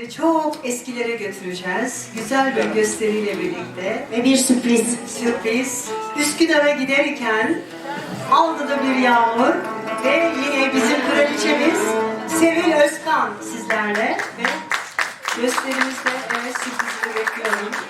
sizleri çok eskilere götüreceğiz. Güzel bir gösteriyle birlikte. Ve bir sürpriz. Sürpriz. Üsküdar'a giderken aldı da bir yağmur ve yine bizim kraliçemiz Sevil Özkan sizlerle ve gösterimizde evet sürprizini bekliyorum.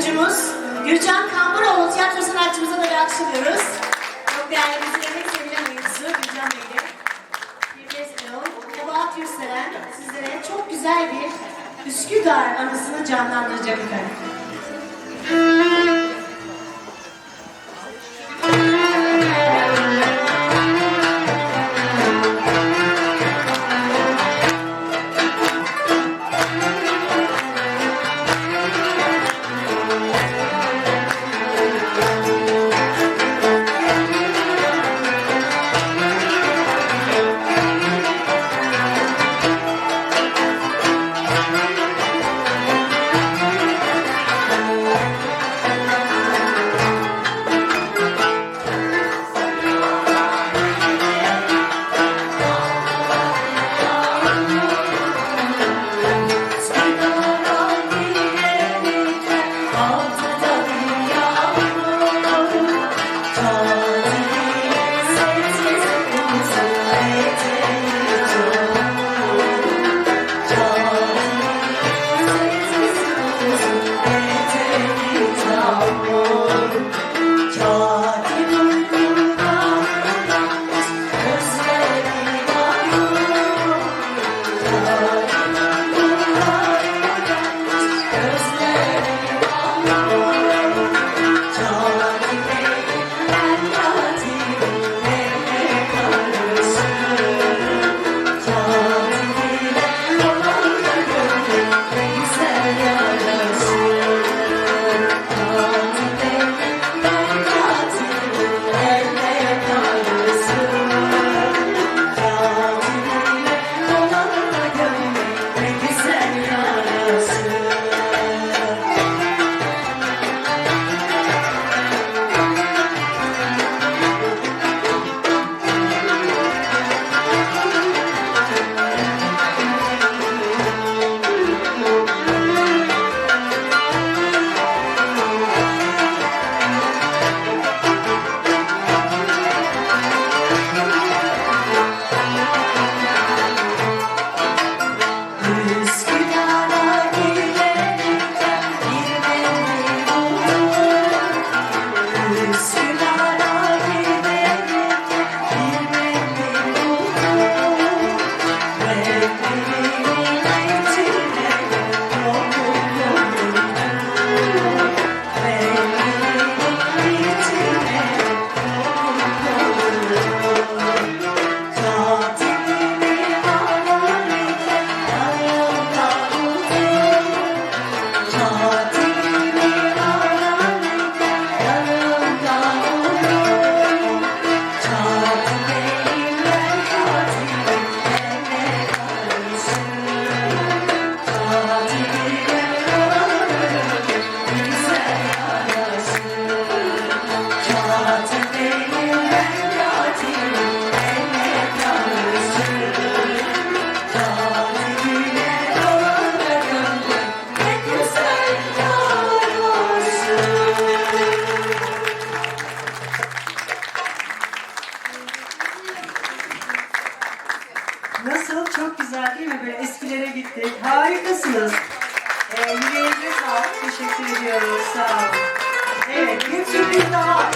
Oyuncumuz Gürcan Kamburoğlu tiyatro sanatçımıza da bir alkışlıyoruz. Çok değerli bizim en sevilen oyuncusu Gürcan Bey'le. Bir kez Erol, Nebahat Yürselen sizlere çok güzel bir Üsküdar anısını canlandıracak efendim. Nasıl? Çok güzel değil mi? Böyle eskilere gittik. Harikasınız. Ee, yüreğinize sağlık. Teşekkür ediyoruz. Sağ olun. Evet, bir sürpriz daha.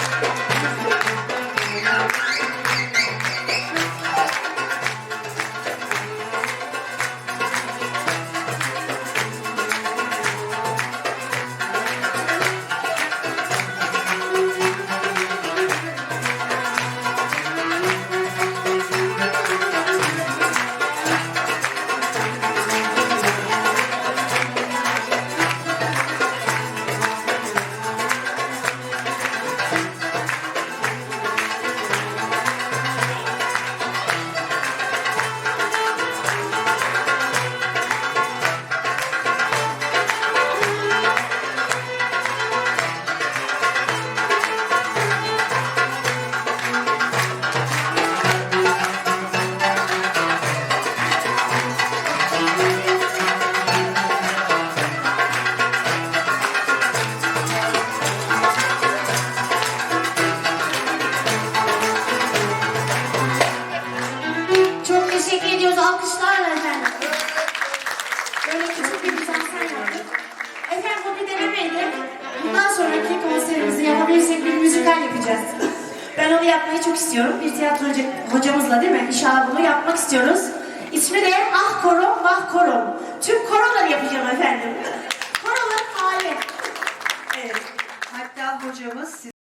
Onu yapmayı çok istiyorum. Bir tiyatro hoca- hocamızla değil mi? İnşallah bunu yapmak istiyoruz. İsmi de Ah Korom Vah Korom. Tüm koroları yapacağım efendim. Koroların hali. Evet. Hatta hocamız